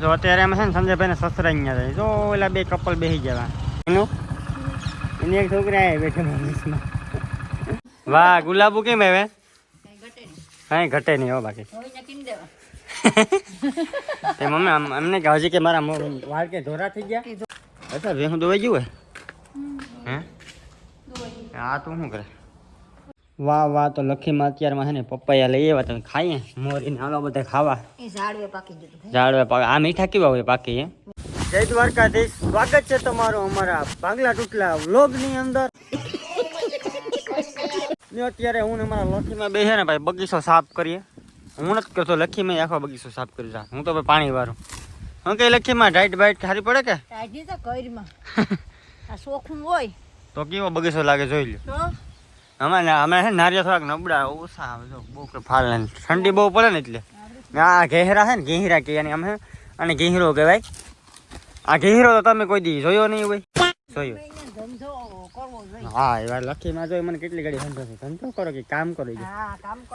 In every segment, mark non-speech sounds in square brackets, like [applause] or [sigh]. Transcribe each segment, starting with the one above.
જો અત્યારે અમે છે ને સંજયભાઈને સસરા અહીંયા જાય જો ઓલા બે કપલ બેસી જવા. એનું? એની એક છોકરી આવે બેઠે વાહ, ગુલાબુ કેમ આવે? કાંઈ ઘટે નહીં હો બાકી. તે મમ્મી, આમ એમને હજી કે મારા વાળ કે ધોરા થઈ ગયા? અચ્છા હું દોવાઈ ગયું હે? હે, તું શું કરે? વાહ વાહ તો લખીમાં અત્યારમાં છે ને પપૈયા લઈ આવ્યા તમે ખાઈએ? મોરીને હાલો બધા ખાવા. ઝાડવે પાકી ઝાડવા પાક આ મીઠા કેવા હોય પાકી હે? જય દ્વારકાધીશ સ્વાગત છે તમારું અમારા ભાગલા ટૂટલા વ્લોગની અંદર. ને અત્યારે હું ને મારા લખીમાં બેસે ને ભાઈ બગીચો સાફ કરીએ. હું નથી કરતો લખીમાં ય આખો બગીચો સાફ કરી જા હું તો ભાઈ પાણી વારું હું કઈ લખીમાં ડાઈટ બાઈટ ખારી પડે કે? આજે તો કઈરમાં. [laughs] આ સોખું હોય. તો કેવો બગીચો લાગે જોઈ લો તો અમે છે ને નારિયેળ થોડાક નબળા ઓછા જો બહુ ફાલ ઠંડી બહુ પડે ને એટલે. આ ઘેહરા છે ને ઘેહરા કે અને અમે અને ઘેહરો કહેવાય. આ ઘેહરો તો તમે કોઈ દી જોયો નહીં હોય. જોયો. હા એવા લખીમાં જોઈ મને કેટલી ઘડી ધંધો ધંધો કરો કે કામ કરો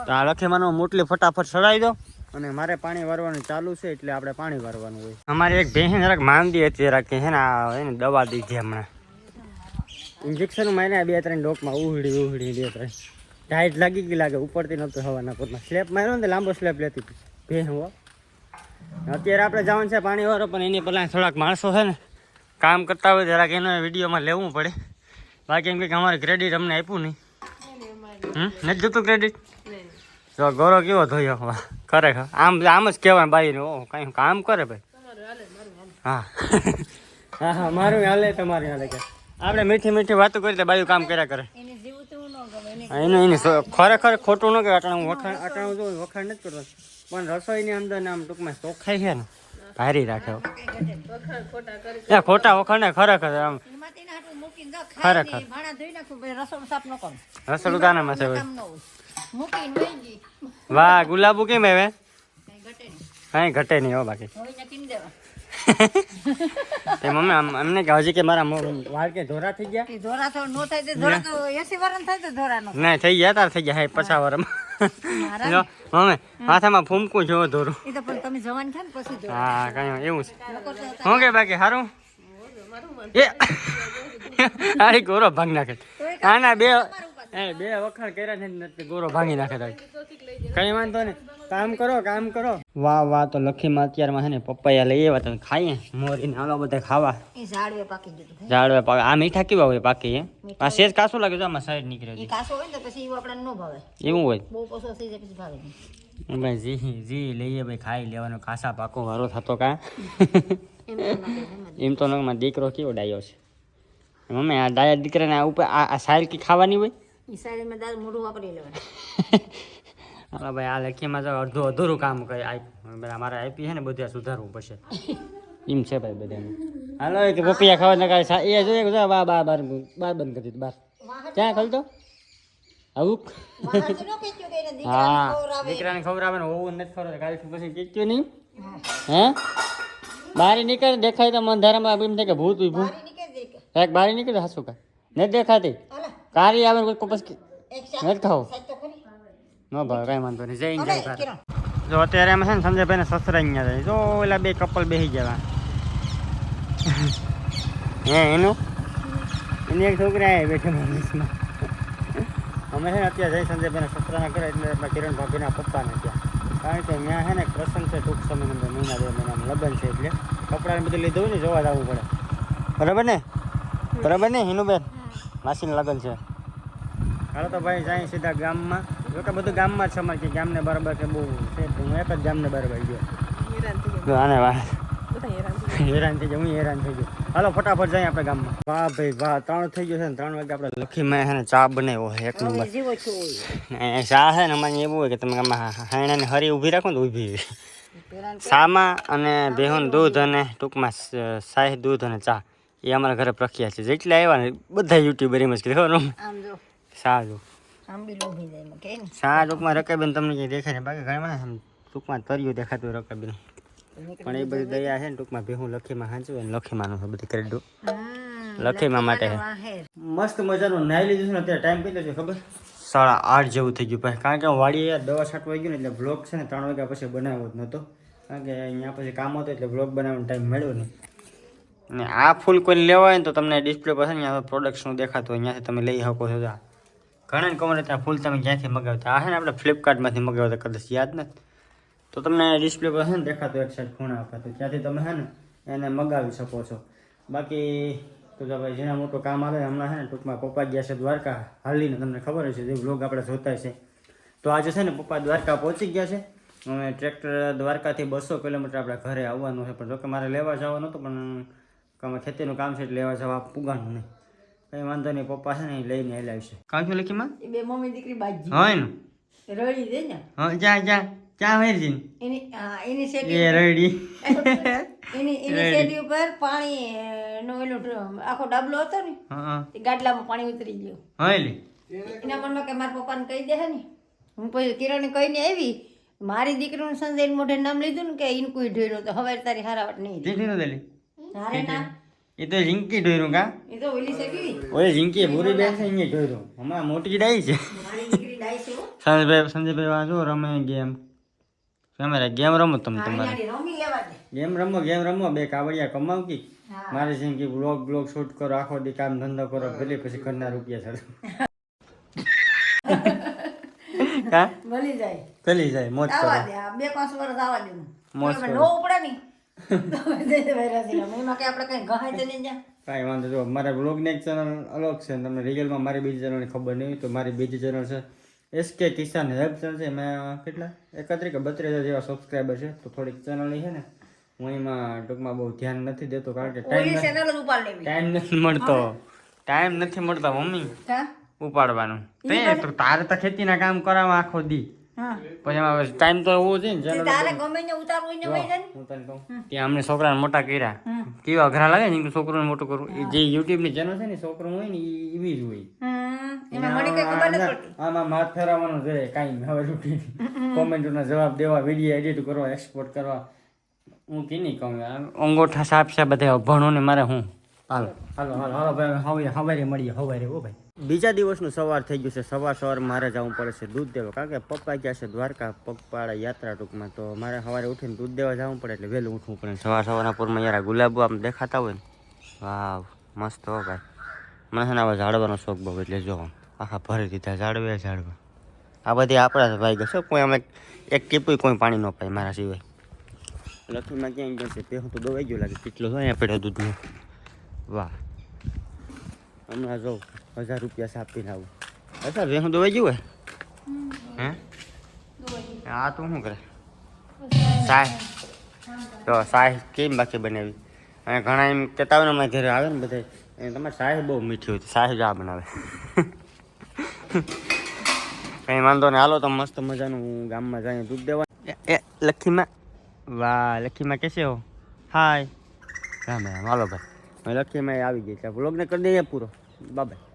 તો આ લખીમાંનો મોટલી ફટાફટ સડાઈ દો. અને મારે પાણી વારવાનું ચાલુ છે એટલે આપણે પાણી વારવાનું હોય. અમારે એક ભેંસ જરાક માંદી હતી જરાક કે છે ને આ એને દવા દીધી હમણાં. ઇન્જેક્શન માર્યા બે ત્રણ ડોકમાં ઉહડી ઉહડી બે ત્રણ. ટાઈટ લાગી ગઈ લાગે ઉપરથી નહોતું હવાના પોતમાં સ્લેપ માર્યો ને લાંબો સ્લેપ લેતી ભે હો. અત્યારે આપણે જવાનું છે પાણી વાળો પણ એની પહેલાં થોડાક માણસો છે ને કામ કરતા હોય જરાક એનો વિડીયોમાં લેવું પડે. બાકી એમ કે અમારે ક્રેડિટ અમને આપ્યું નહીં. હમ? નથી જોતું ક્રેડિટ જો ગોરો કેવો થયો વાહ ખરેખર. આમ આમ જ કહેવાય બાઈને ઓહો કાંઈ કામ કરે ભાઈ. હા. [laughs] હા હા મારું હાલે તમારું હાલે કે. આપણે મીઠી મીઠી વાતો કરી તો બાયું કામ કર્યા કરે. એને એને ખરેખર ખોટું ન કે અટાણું વખાણ અટાણું જો વખાણ નથી કરતો. પણ રસોઈની અંદર આમ ટૂંકમાં ચોખ્ખાઈ છે ને ભારી રાખે. એ ખોટા વખાણ ને ખરેખર આમ ખરેખર. રસોડું કાનામાં છે વહી ગુલાબુ કેમ આવે કઈ ઘટે નહીં. હો બાકી. [laughs] તે મમ્મી એમને કે હજી કે મારા વાળ કે ધોરા થઈ ગયા? એ ધોરા તો નો થાય તો ધોરા તો એસી વાર થાય તો ધોરા નો ના થઈ ગયા તાર થઈ ગયા. હે પછા વારમાં. મારા? જો મમ્મી માથામાં ફૂમકું જો ધોરું. એ તો પણ તમે જવાન છે ને પછી ધોરા. હા કઈ એવું છે. હું કે બાકી સારું એ [laughs] આડી ગોરો ભાગ નાખે. આના બે એ બે વખાણ કર્યા છે ને ગોરો ભાંગી નાખે તારી. કઈ વાંધો નહીં. કામ કરો કામ કરો. વાહ વાહ તો લખીમાં અત્યારમાં છે ને પપૈયા લઈ આવ્યા તમે ખાઈએ. મોરીને આવા બધા ખાવા. ઝાડવે પાકી ગયું ઝાડવા પાક આ મીઠા કેવા હોય પાકી હે? આ સેજ કાસું લાગે છે આમાં સાઈડ નીકળે છે. કાસો હોય ને તો પછી એવું આપણને ન ભાવે. એવું હોય? બહુ પસો થઈ જાય પછી ભાવે ભાઈ જી જી લઈએ ભાઈ ખાઈ લેવાનો કાસા પાકો વારો થતો કા. એમ તો ના જ. તો નગમાં દીકરો કેવો ડાયો છે? મમ્મી આ ડાયા દીકરાને આ ઉપર આ આ સાયલ કી ખાવાની હોય? ઈ દાદા મોઢું વાપરી લેવાનું. હા [laughs] ભાઈ આ લખીમાં તો અડધું અધૂરું કામ કરે. મારે આપી છે ને બધું આ સુધારવું પડશે. [laughs] એમ છે ભાઈ બધાને. હાલો એ પપૈયા ખાવા નકા એ જોઈએ બા બા બાર બાર બંધ કરી દીધું બાર. ક્યાં ખોલતો? આવું? ન [laughs] હા. દીકરાને ખવડાવે. ને હોવું નથી ખબર કાલથી પછી કીધું નહીં? હે. બારી નીકળે દેખાય તો અંધારામાં એમ થાય કે ભૂત ઊભું બારી નીકળી જાય કે. એક બારી નીકળે હાસુ કા નથી દેખાતી? કારી આવે ને કોઈ કપસ નથી ખાવ. ન ભાવ કાંઈ વાંધો નહીં જઈને હાલો, જો અત્યારે અમે છે ને સંજયભાઈને સસરા અહીંયા જાય જો ઓલા બે કપલ બેસી જવા હે એનું એની એક છોકરી આવે બેઠી મમ્મીસમાં અમે છે ને અત્યારે જય જઈ સંજયભાઈને સસરાના ઘરે એટલે કિરણ ભાભીના પપ્પાને ત્યાં કારણ કે ત્યાં છે ને પ્રસંગ છે ટૂંક સમયની અંદર મહિના બે મહિનામાં લગ્ન છે એટલે કપડાને બધું લીધું ને જોવા જવું પડે બરાબર ને બરાબર ને હિનુબેન માસીને લગ્ન છે. હાલો તો ભાઈ જાય સીધા ગામમાં. જો કે બધું ગામમાં જ છે. અમારે કે ગામને બરાબર કે બહુ છે. હું એક જ ગામને બરાબર ગયો. અને આને વાહ. હેરાન થઈ ગયો. હું હેરાન થઈ ગયો. હાલો ફટાફટ જાય આપણે ગામમાં. વાહ ભાઈ વાહ. ત્રણ થઈ ગયો છે ને. ત્રણ વાગે આપણે લખીમાં છે ને ચા બનાવ્યો છે. એક નંબર. ચા છે ને અમારે એવું હોય કે તમે ગામમાં હાણાને હરી ઊભી રાખો ને ઊભી સામા અને બેહુન દૂધ અને ટૂંકમાં શાહી દૂધ અને ચા. એ અમારા ઘરે પ્રખ્યાત છે. જેટલા આવ્યા ને બધા યુટ્યુબર એમ જ કીધું. આમ જો. સારું. શા ટૂંકમાં રકાબેન તમને ક્યાંય દેખાય ને બાકી ઘણા આમ ટૂંકમાં તર્યું દેખાતું રકાબેન. પણ એ બધી દયા છે ને ટૂંકમાં ભેહું લખીમાં હાંચું અને લખીમાંનું છે બધી કરી દઉં. લખીમાં માટે. મસ્ત મજાનું નાઈ લીધું છે ને અત્યારે ટાઈમ કેટલો છે ખબર? સાડા આઠ જેવું થઈ ગયું ભાઈ. કારણ કે હું વાડીએ યાર દવા છાંટવા ગયું ને એટલે બ્લોગ છે ને ત્રણ વાગ્યા પછી બનાવ્યો જ નહોતો. કારણ કે અહીંયા પછી કામ હતું એટલે બ્લોગ બનાવવાનો ટાઈમ મળ્યો નહીં. અને આ ફૂલ કોઈ લેવા હોય ને તો તમને ડિસ્પ્લે પર છે ને અહીંયા પ્રોડક્ટનું દેખાતું હોય, ત્યાંથી તમે લઈ શકો છો ત્યાં ઘણા ને કમર ત્યાં ફૂલ તમે ક્યાંથી મગાવતા. આ છે ને આપણે ફ્લિપકાર્ટમાંથી મગાવતા, કદાચ યાદ નથી. તો તમને ડિસ્પ્લે પર છે ને દેખાતું એક સાઈડ ખૂણા તો ત્યાંથી તમે છે ને એને મગાવી શકો છો. બાકી તો ભાઈ જેના મોટું કામ આવે, હમણાં છે ને ટૂંકમાં પપ્પા ગયા છે દ્વારકા. હાલીને તમને ખબર હશે, જે બ્લોગ આપણે જોતા છે. તો આજે છે ને પપ્પા દ્વારકા પહોંચી ગયા છે. અમે ટ્રેક્ટર દ્વારકાથી બસો કિલોમીટર આપણે ઘરે આવવાનું છે, પણ જોકે મારે લેવા જવાનું હતું, પણ અમે ખેતીનું કામ છે એટલે લેવા જવા પુગાનું નહીં. કંઈ વાંધો નહીં પપ્પા છે ને લઈને હલાવશે કાં છું લખીમાં? એ બે મમ્મી દીકરી બાજી હોય ને રડી દે ને. હા જા જા ચા વેરજી એની એની શેટી એ રડી. [laughs] એની એની શેટી ઉપર પાણી નો એલો આખો ડબલો હતો ને હા એ ગાડલામાં પાણી ઉતરી ગયું. હા લે એના મનમાં કે મારા પપ્પાને કહી દે ને. હું પછી કિરણને કહીને આવી મારી દીકરીનું સંજય મોઢે નામ લીધું ને કે એને કોઈ ઢોર્યું તો હવે તારી હારાવટ નહીં. જેઠી દેલી એ તો ઝીંકી ઢોયરું કા એ તો ઓલી છે કેવી ઓય ઝીંકી ભૂરી બેન છે અહીંયા ઢોર્યું હમણાં મોટી ડાઈ છે મારી દીકરી ડાય છે હો. સંજયભાઈ સંજયભાઈ વાંચો રમે ગેમ રમે ગેમ રમો તમે તમારે રમી લેવા દે ગેમ રમો ગેમ રમો બે કાવડિયા કમાવ કી મારે જેમ કે બ્લોગ બ્લોગ શૂટ કરો આખો દી કામ ધંધો કરો ભલે પછી ઘરના રૂપિયા સર હા ભલી જાય ચલી જાય મોજ કરો બે પાંચ વર્ષ આવા દે મોજ કરો. ઉપડે નહીં એમાં કઈ વાંધો જો મારા બ્લોગની એક ચેનલ અલગ છે. તમને રિયલમાં મારી બીજી ચેનલની ખબર નહીં તો મારી બીજી ચેનલ છે. એસકે કિસાન હેલ્પ ચેનલ છે. મેં કેટલા? એકત્રીસ કે બત્રીસ જેવા સબસ્ક્રાઈબર છે. તો થોડીક ચેનલની છે ને હું એમાં ટૂંકમાં બહુ ધ્યાન નથી દેતો કારણ કે ટાઈમ ટાઈમ નથી મળતો. ટાઈમ નથી મળતો મમ્મી. ઉપાડવાનું. તે તારે તો ખેતીના કામ કરાવવા આખો દી. પછી એમાં ટાઈમ તો એવો છે ને તારે ગમે ને ઉતારવું ને વહી હું તને કહું ત્યાં અમને છોકરાને મોટા કર્યા. કેવા અઘરા લાગે ને છોકરોને મોટું કરવું જે જે યુટ્યુબની ચેનલ છે ને છોકરો હોય ને એવી જ હોય. આમાં માથ ફેરવવાનું છે કાંઈ હવે કોમેન્ટોના જવાબ દેવા વીડિયો એડિટ કરવા એક્સપોર્ટ કરવા. હું કીની કહું અંગોઠા સાફ છે બધા ભણો ને મારે હું? હાલો હાલો હાલો હવે મળીએ ભાઈ. બીજા દિવસનું સવાર થઈ ગયું છે. સવાર સવાર મારે જવું પડે છે દૂધ દેવા. કારણ કે પપ્પા ગયા છે દ્વારકા પગપાળા યાત્રા ટૂંકમાં. તો મારે સવારે ઉઠીને દૂધ દેવા જવું પડે એટલે વહેલું ઉઠવું પડે. સવાર સવારના પૂરમાં યાર ગુલાબો આમ દેખાતા હોય ને. વાવ, મસ્ત હો ભાઈ. મને છે ને આવા ઝાડવાનો શોખ બહુ. એટલે જો આખા ભરી દીધા ઝાડવે, ઝાડવા. આ બધી આપણા ભાઈ ગયો કોઈ અમે એક ટીપુય કોઈ પાણી ન પાય મારા સિવાય. લખીમાં ક્યાંય છે તે હું તો દવાઈ ગયો લાગે. કેટલો અહીંયા પડ્યો દૂધનો. વાહ. હમણાં જો હજાર રૂપિયા સાપીને આવું. અચ્છા રેહું દોવાઈ ગયું હોય? હે? આ તું શું કરે? સાહેબ. તો સાહેબ કેમ બાકી બનાવી? અને ઘણા એમ કહેતા હોય ને અમારા ઘરે આવે ને બધા એ તમારે સાહેબ બહુ મીઠી હોય સાહેબ જ આ બનાવે. કંઈ વાંધો નહીં. હાલો તો મસ્ત મજાનું ગામમાં જાય દૂધ દેવા. એ- એ લખીમાં? વાહ લખીમાં કેસે હો? હાય. રામ રામ. હાલો ભાઈ. લખીમાં આવી ગઈ છે. બ્લોગને કરી દઈએ પૂરો. બાય